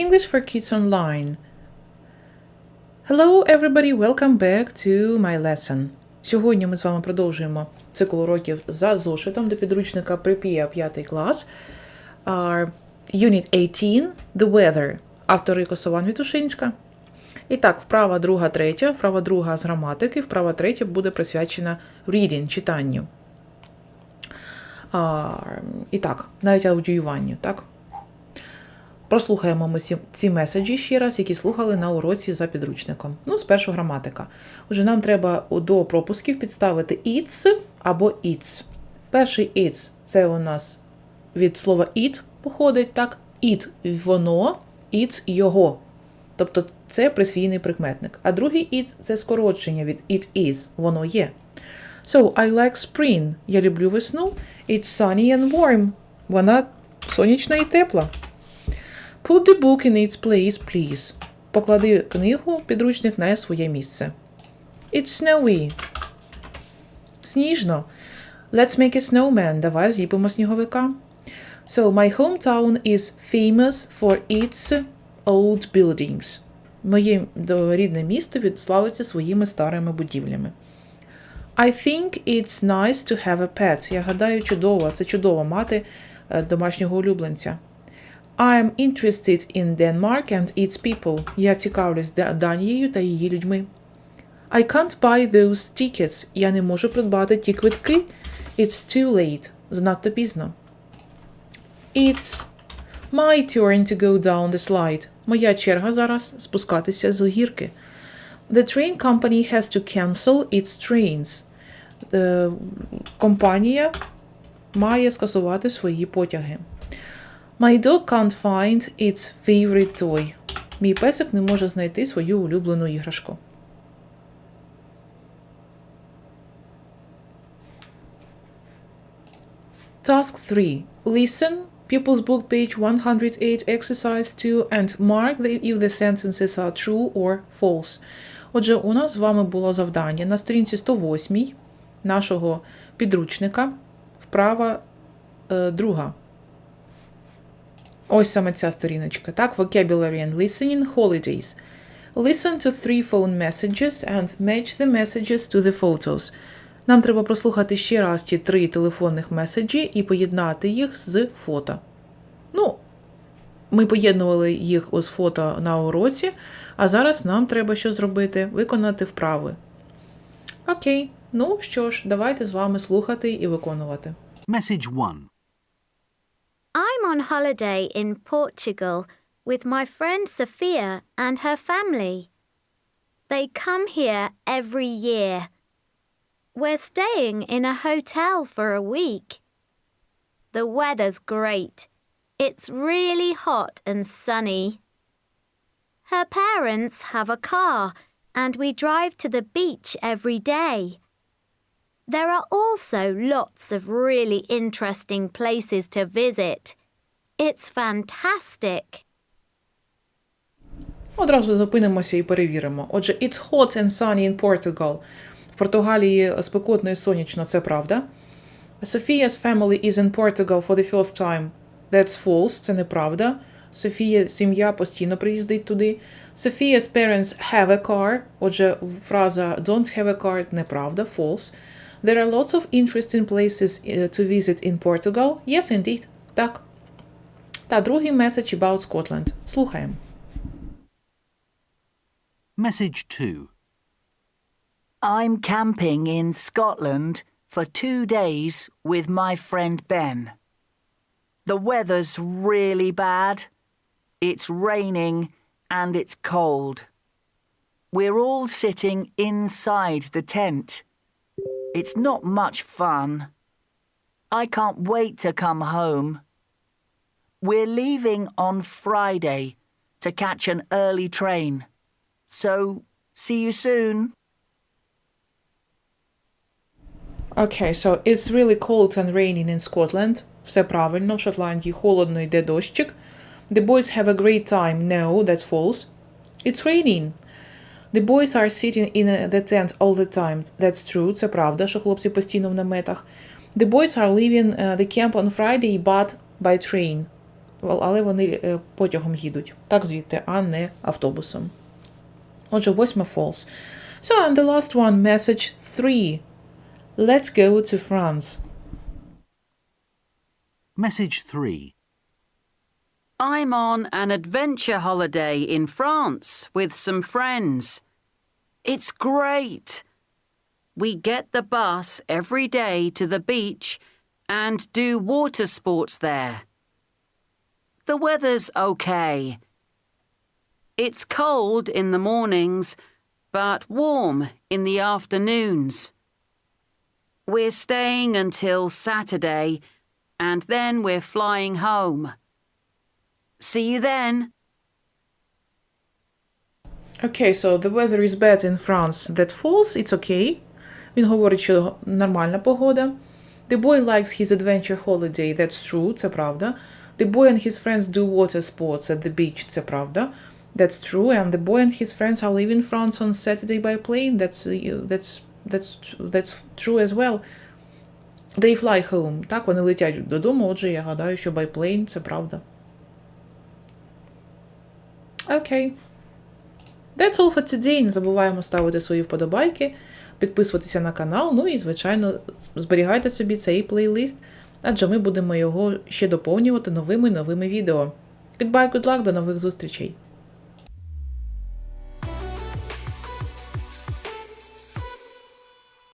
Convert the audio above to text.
English for Kids Online. Hello, everybody, welcome back to my lesson. Сьогодні ми з вами продовжуємо цикл уроків за зошитом до підручника Припія 5 клас. Uh, Unit 18 The Weather. Автори Косован Вітушинська. І так, вправа друга, третя, вправа друга з граматики, вправа третя буде присвячена reading, читанню. А, і так, навіть аудіюванню, так? Прослухаємо ми ці, меседжі ще раз, які слухали на уроці за підручником. Ну, спершу граматика. Отже, нам треба до пропусків підставити it's або it's. Перший it's це у нас від слова it походить, так? It воно, it's його. Тобто це присвійний прикметник. А другий it це скорочення від it is, воно є. So, I like spring. Я люблю весну. It's sunny and warm. Вона сонячна і тепла. Put the book in its place, please. Поклади книгу, підручник на своє місце. It's snowy. Сніжно. Let's make a snowman. Давай зліпимо сніговика. So, my hometown is famous for its old buildings. Моє рідне місто відславиться своїми старими будівлями. I think it's nice to have a pet. Я гадаю, чудово. Це чудово мати е, домашнього улюбленця. I'm interested in Denmark and its people. Я цікавлюсь Данією та її людьми. I can't buy those tickets. Я не можу придбати ті квитки. It's too late. Занадто пізно. It's my turn to go down the slide. Моя черга зараз спускатися з гірки. The train company has to cancel its trains. Е, компанія має скасувати свої потяги. My dog can't find its favorite toy. Мій песик не може знайти свою улюблену іграшку. Task 3. Listen, Pupils Book page 108, exercise 2, and mark if the sentences are true or false. Отже, у нас з вами було завдання на сторінці 108 нашого підручника, вправа е, друга. Ось саме ця сторіночка. Так, vocabulary and listening, holidays. Listen to three phone messages and match the messages to the photos. Нам треба прослухати ще раз ті три телефонних меседжі і поєднати їх з фото. Ну, ми поєднували їх з фото на уроці, а зараз нам треба що зробити? Виконати вправи. Окей, ну що ж, давайте з вами слухати і виконувати. Message 1. I'm on holiday in Portugal with my friend Sophia and her family. They come here every year. We're staying in a hotel for a week. The weather's great. It's really hot and sunny. Her parents have a car and we drive to the beach every day. There are also lots of really interesting places to visit. It's fantastic. Одразу зупинимося і перевіримо. Отже, it's hot and sunny in Portugal. В Португалії спекотно і сонячно, це правда. Sophia's family is in Portugal for the first time. That's false, це неправда. Софія, сім'я постійно приїздить туди. Sophia's parents have a car. Отже, фраза don't have a car неправда, false. There are lots of interesting places uh, to visit in Portugal. Yes, indeed. Так. Та другий меседж about Scotland. Слухаємо. Message 2. I'm camping in Scotland for two days with my friend Ben. The weather's really bad. It's raining and it's cold. We're all sitting inside the tent. It's not much fun. I can't wait to come home. We're leaving on Friday to catch an early train. So, see you soon. Okay, so it's really cold and raining in Scotland. Все правильно, в Шотландії холодно йде дощик. The boys have a great time. No, that's false. It's raining. The boys are sitting in uh, the tent all the time. That's true. Це правда, що хлопці постійно в наметах. The boys are leaving uh, the camp on Friday, but by train. але вони е, потягом їдуть. Так звідти, а не автобусом. Отже, восьма false. So, and the last one, message 3. Let's go to France. Message 3. I'm on an adventure holiday in France with some friends. It's great. We get the bus every day to the beach and do water sports there. The weather's okay. It's cold in the mornings, but warm in the afternoons. We're staying until Saturday, and then we're flying home. See you then. Okay, so the weather is bad in France. That's false, it's okay. Він говорить, що нормальна погода. The boy likes his adventure holiday. That's true, це правда. The boy and his friends do water sports at the beach. Це правда. That's true. And the boy and his friends are leaving France on Saturday by plane. That's uh, that's that's tr- that's true as well. They fly home. Так, вони летять додому. Отже, я гадаю, що by plane це правда. Окей. That's all for today. Не забуваємо ставити свої вподобайки, підписуватися на канал. Ну і, звичайно, зберігайте собі цей плейлист, адже ми будемо його ще доповнювати новими новими відео. Goodbye, good luck, до нових зустрічей!